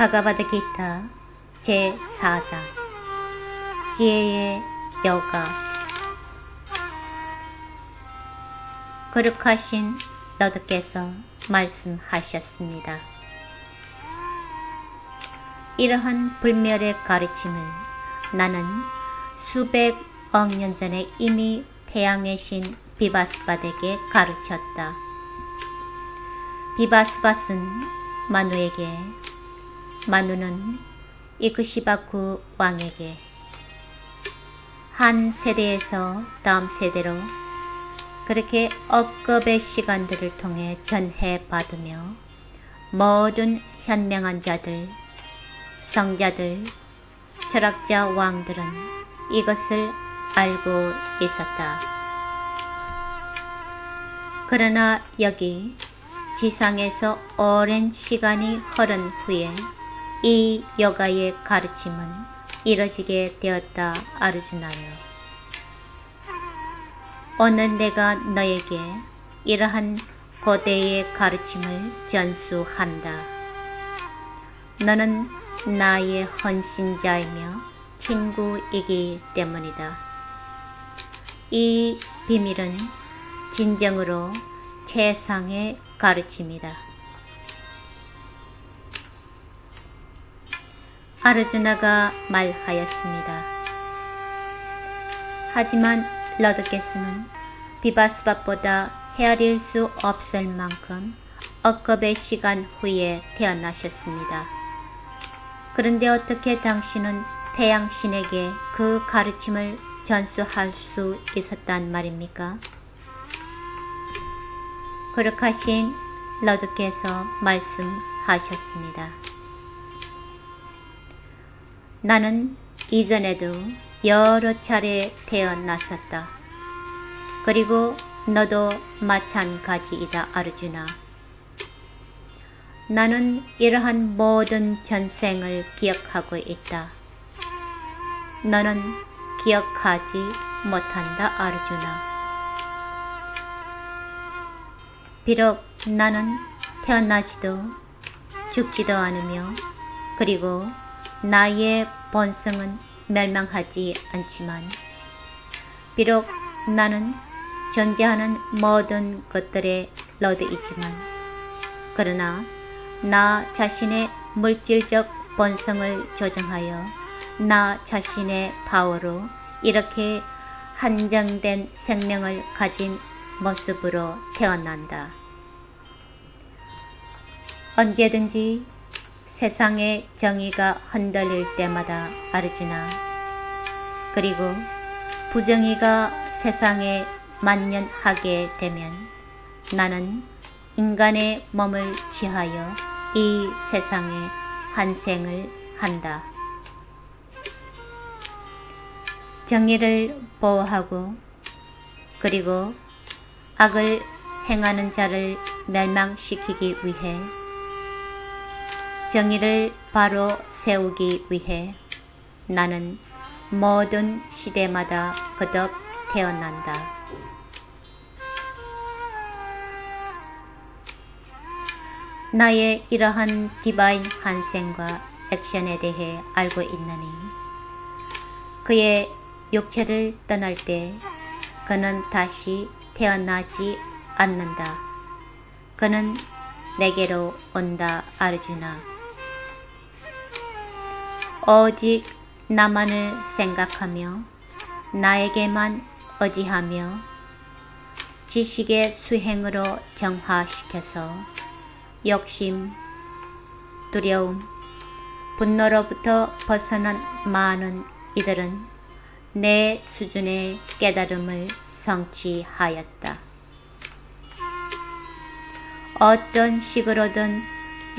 바가바드 기타 제4장 지혜의 여가 거룩하신 너드께서 말씀하셨습니다. 이러한 불멸의 가르침을 나는 수백 억 년 전에 이미 태양의 신 비바스밧에게 가르쳤다. 비바스밧은 마누에게 마누는 이크시바쿠 왕에게 한 세대에서 다음 세대로 그렇게 억겁의 시간들을 통해 전해받으며 모든 현명한 자들, 성자들, 철학자 왕들은 이것을 알고 있었다. 그러나 여기 지상에서 오랜 시간이 흐른 후에 이 여가의 가르침은 이뤄지게 되었다 아르주나여. 오늘 내가 너에게 이러한 고대의 가르침을 전수한다. 너는 나의 헌신자이며 친구이기 때문이다. 이 비밀은 진정으로 최상의 가르침이다. 아르주나가 말하였습니다. 하지만 러드께서는 비바스밥보다 헤아릴 수 없을 만큼 억겁의 시간 후에 태어나셨습니다. 그런데 어떻게 당신은 태양신에게 그 가르침을 전수할 수 있었단 말입니까? 거룩하신 러드께서 말씀하셨습니다. 나는 이전에도 여러 차례 태어났었다. 그리고 너도 마찬가지이다, 아르주나. 나는 이러한 모든 전생을 기억하고 있다. 너는 기억하지 못한다, 아르주나. 비록 나는 태어나지도 죽지도 않으며 그리고 나의 본성은 멸망하지 않지만 비록 나는 존재하는 모든 것들의 러드이지만 그러나 나 자신의 물질적 본성을 조정하여 나 자신의 파워로 이렇게 한정된 생명을 가진 모습으로 태어난다. 언제든지 세상의 정의가 흔들릴 때마다 아르주나 그리고 부정의가 세상에 만연하게 되면 나는 인간의 몸을 취하여 이 세상에 환생을 한다. 정의를 보호하고 그리고 악을 행하는 자를 멸망시키기 위해 정의를 바로 세우기 위해 나는 모든 시대마다 거듭 태어난다. 나의 이러한 디바인 환생과 액션에 대해 알고 있느니 그의 육체를 떠날 때 그는 다시 태어나지 않는다. 그는 내게로 온다 아르주나. 오직 나만을 생각하며 나에게만 의지하며 지식의 수행으로 정화시켜서 욕심, 두려움, 분노로부터 벗어난 많은 이들은 내 수준의 깨달음을 성취하였다. 어떤 식으로든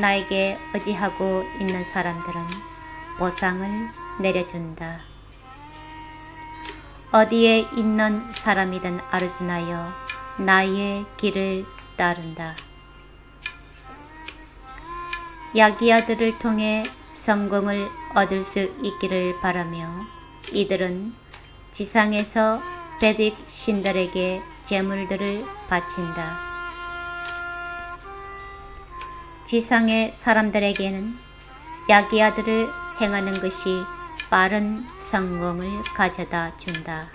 나에게 의지하고 있는 사람들은 보상을 내려준다. 어디에 있는 사람이든 아르주나여 나의 길을 따른다. 야기야들을 통해 성공을 얻을 수 있기를 바라며 이들은 지상에서 베딕 신들에게 제물들을 바친다. 지상의 사람들에게는 야기야들을 행하는 것이 빠른 성공을 가져다 준다.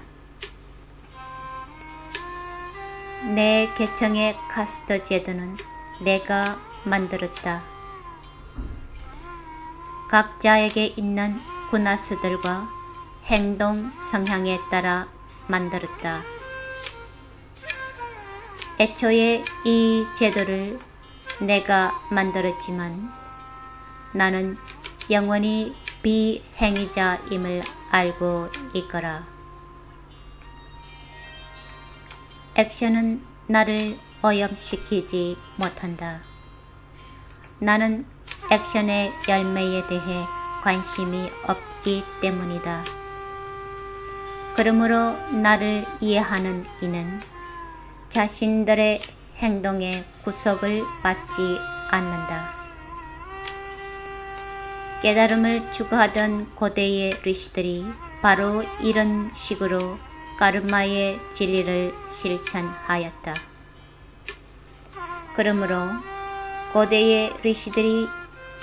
내 계청의 카스터 제도는 내가 만들었다. 각자에게 있는 구나스들과 행동 성향에 따라 만들었다. 애초에 이 제도를 내가 만들었지만 나는 영원히 비행위자임을 알고 있거라. 액션은 나를 오염시키지 못한다. 나는 액션의 열매에 대해 관심이 없기 때문이다. 그러므로 나를 이해하는 이는 자신들의 행동에 구속을 받지 않는다. 깨달음을 추구하던 고대의 르시들이 바로 이런 식으로 까르마의 진리를 실천하였다. 그러므로 고대의 르시들이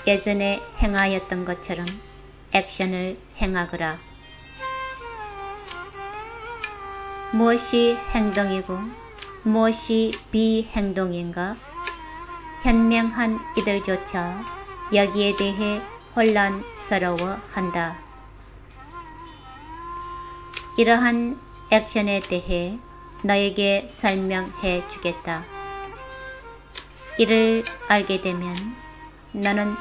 예전에 행하였던 것처럼 액션을 행하거라. 무엇이 행동이고 무엇이 비행동인가? 현명한 이들조차 여기에 대해 혼란스러워 한다. 이러한 액션에 대해 너에게 설명해 주겠다. 이를 알게 되면 너는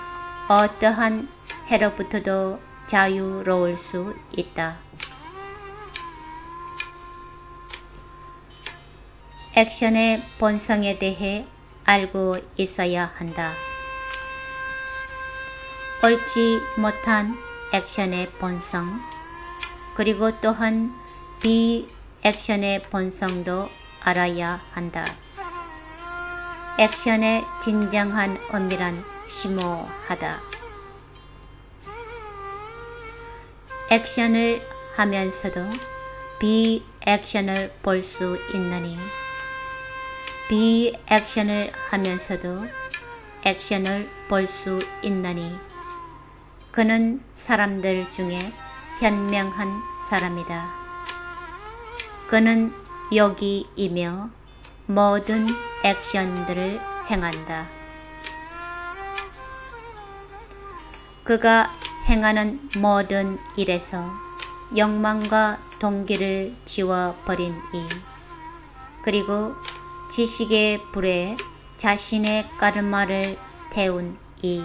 어떠한 해로부터도 자유로울 수 있다. 액션의 본성에 대해 알고 있어야 한다. 옳지 못한 액션의 본성, 그리고 또한 비액션의 본성도 알아야 한다. 액션의 진정한 의미란 심오하다. 액션을 하면서도 비액션을 볼 수 있느니 비액션을 하면서도 액션을 볼 수 있느니 그는 사람들 중에 현명한 사람이다. 그는 여기이며 모든 액션들을 행한다. 그가 행하는 모든 일에서 욕망과 동기를 지워버린 이, 그리고 지식의 불에 자신의 까르마를 태운 이,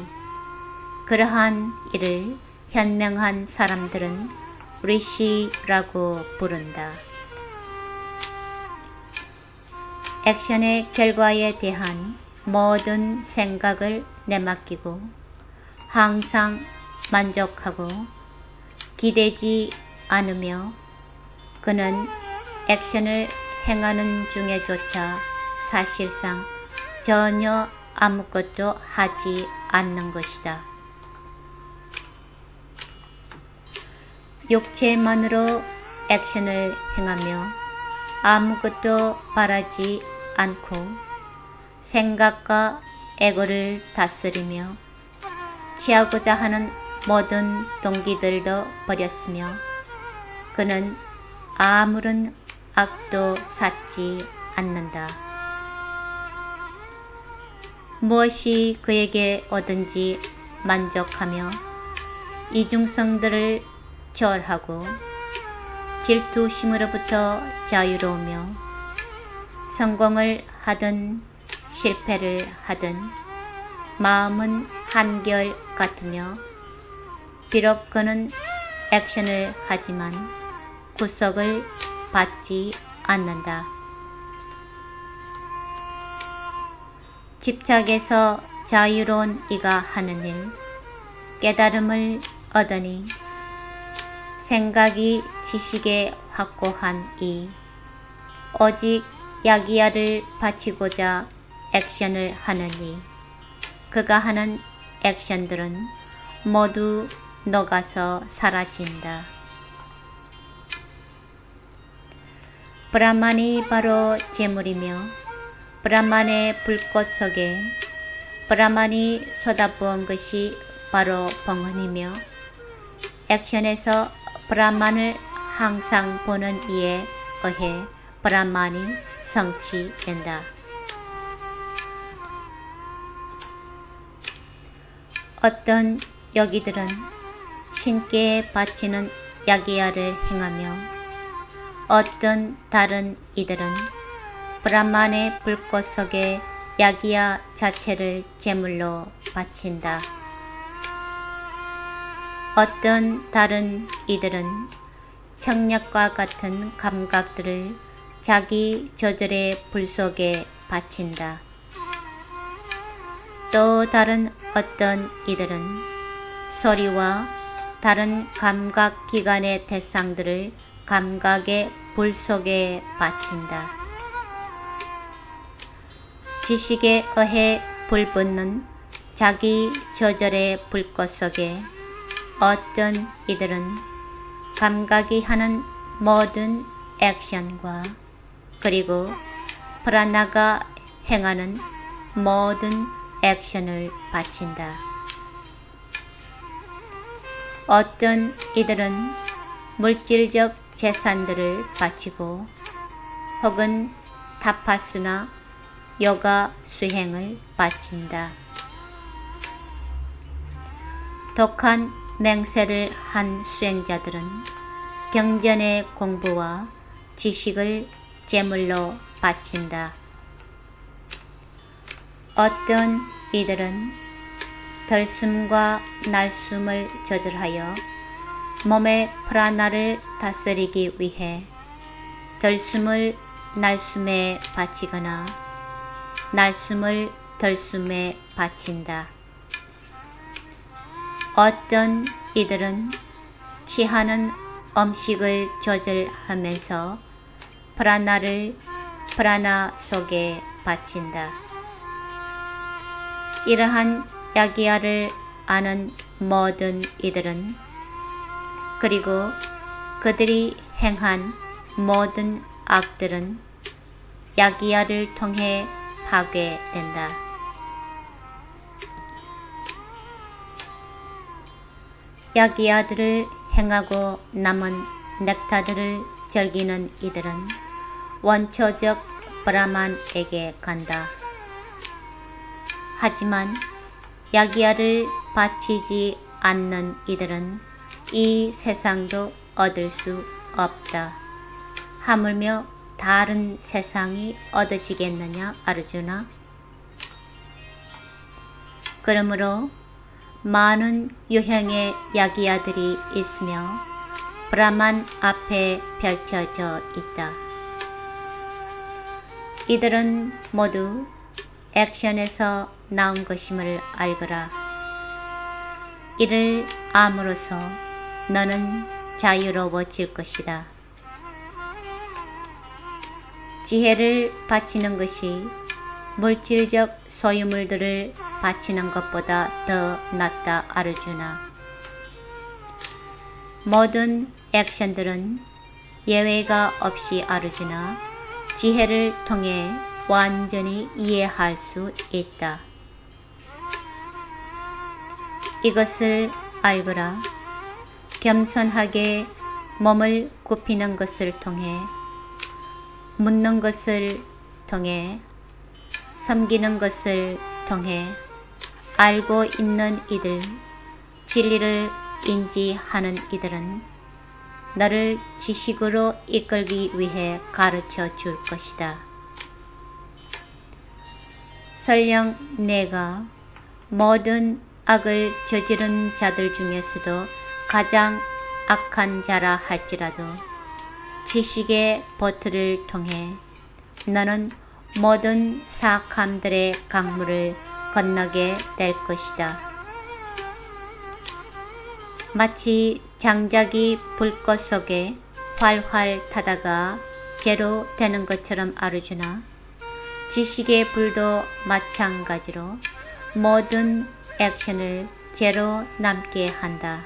그러한 일을 현명한 사람들은 리시라고 부른다. 액션의 결과에 대한 모든 생각을 내맡기고 항상 만족하고 기대지 않으며 그는 액션을 행하는 중에조차 사실상 전혀 아무것도 하지 않는 것이다. 육체만으로 액션을 행하며 아무것도 바라지 않고 생각과 에고를 다스리며 취하고자 하는 모든 동기들도 버렸으며 그는 아무런 악도 쌓지 않는다. 무엇이 그에게 오든지 만족하며 이중성들을 초월하고 질투심으로부터 자유로우며 성공을 하든 실패를 하든 마음은 한결 같으며 비록 그는 액션을 하지만 구속을 받지 않는다. 집착에서 자유로운 이가 하는 일, 깨달음을 얻으니 생각이 지식에 확고한 이, 오직 야기야를 바치고자 액션을 하느니 그가 하는 액션들은 모두 녹아서 사라진다. 브라만이 바로 재물이며 브라만의 불꽃 속에 브라만이 쏟아부은 것이 바로 봉헌이며 액션에서 브라만을 항상 보는 이에 의해 브라만이 성취된다. 어떤 여기들은 신께 바치는 야기야를 행하며 어떤 다른 이들은 브라만의 불꽃 속에 야기야 자체를 제물로 바친다. 어떤 다른 이들은 청력과 같은 감각들을 자기 조절의 불 속에 바친다. 또 다른 어떤 이들은 소리와 다른 감각 기관의 대상들을 감각의 불 속에 바친다. 지식에 의해 불붙는 자기 조절의 불꽃 속에 어떤 이들은 감각이 하는 모든 액션과 그리고 프라나가 행하는 모든 액션을 바친다. 어떤 이들은 물질적 재산들을 바치고 혹은 타파스나 요가 수행을 바친다. 독한 맹세를 한 수행자들은 경전의 공부와 지식을 제물로 바친다. 어떤 이들은 덜숨과 날숨을 조절하여 몸의 프라나를 다스리기 위해 덜숨을 날숨에 바치거나 날숨을 덜숨에 바친다. 어떤 이들은 취하는 음식을 조절하면서 프라나를 프라나 속에 바친다. 이러한 야기야를 아는 모든 이들은 그리고 그들이 행한 모든 악들은 야기야를 통해 파괴된다. 야기야들을 행하고 남은 넥타들을 즐기는 이들은 원초적 브라만에게 간다. 하지만 야기야를 바치지 않는 이들은 이 세상도 얻을 수 없다. 하물며 다른 세상이 얻어지겠느냐 아르주나? 그러므로 많은 유형의 야기야들이 있으며 브라만 앞에 펼쳐져 있다. 이들은 모두 액션에서 나온 것임을 알거라. 이를 암으로써 너는 자유로워질 것이다. 지혜를 바치는 것이 물질적 소유물들을 바치는 것보다 더 낫다 아르주나. 모든 액션들은 예외가 없이 아르주나 지혜를 통해 완전히 이해할 수 있다. 이것을 알거라. 겸손하게 몸을 굽히는 것을 통해 묻는 것을 통해 섬기는 것을 통해 알고 있는 이들, 진리를 인지하는 이들은 너를 지식으로 이끌기 위해 가르쳐 줄 것이다. 설령 내가 모든 악을 저지른 자들 중에서도 가장 악한 자라 할지라도 지식의 보트를 통해 너는 모든 사악함들의 강물을 건너게 될 것이다. 마치 장작이 불꽃 속에 활활 타다가 제로 되는 것처럼 아르주나 지식의 불도 마찬가지로 모든 액션을 제로 남게 한다.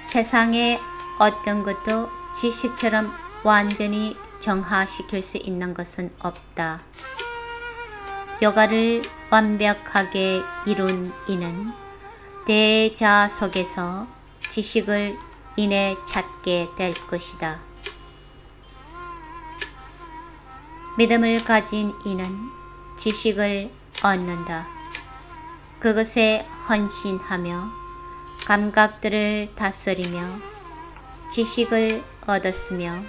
세상에 어떤 것도 지식처럼 완전히 정화시킬 수 있는 것은 없다. 요가를 완벽하게 이룬 이는 대자 속에서 지식을 인해 찾게 될 것이다. 믿음을 가진 이는 지식을 얻는다. 그것에 헌신하며 감각들을 다스리며 지식을 얻었으며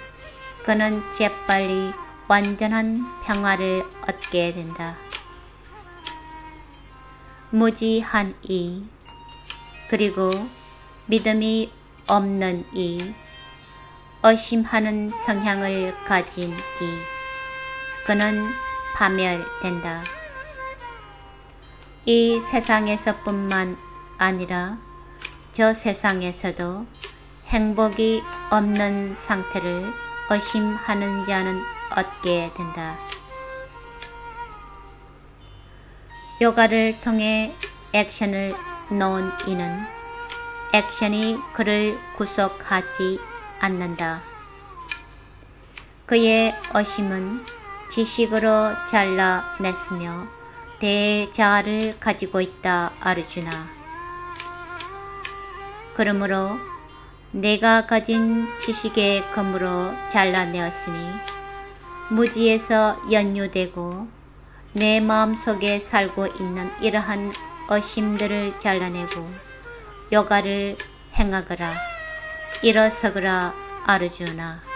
그는 재빨리 완전한 평화를 얻게 된다. 무지한 이 그리고 믿음이 없는 이 의심하는 성향을 가진 이 그는 파멸된다. 이 세상에서뿐만 아니라 저 세상에서도 행복이 없는 상태를 의심하는 자는 얻게 된다. 요가를 통해 액션을 넣은 이는 액션이 그를 구속하지 않는다. 그의 의심은 지식으로 잘라냈으며 대자아를 가지고 있다 아르주나. 그러므로 내가 가진 지식의 검으로 잘라내었으니 무지에서 연유되고 내 마음속에 살고 있는 이러한 의심들을 잘라내고 요가를 행하거라. 일어서거라 아르주나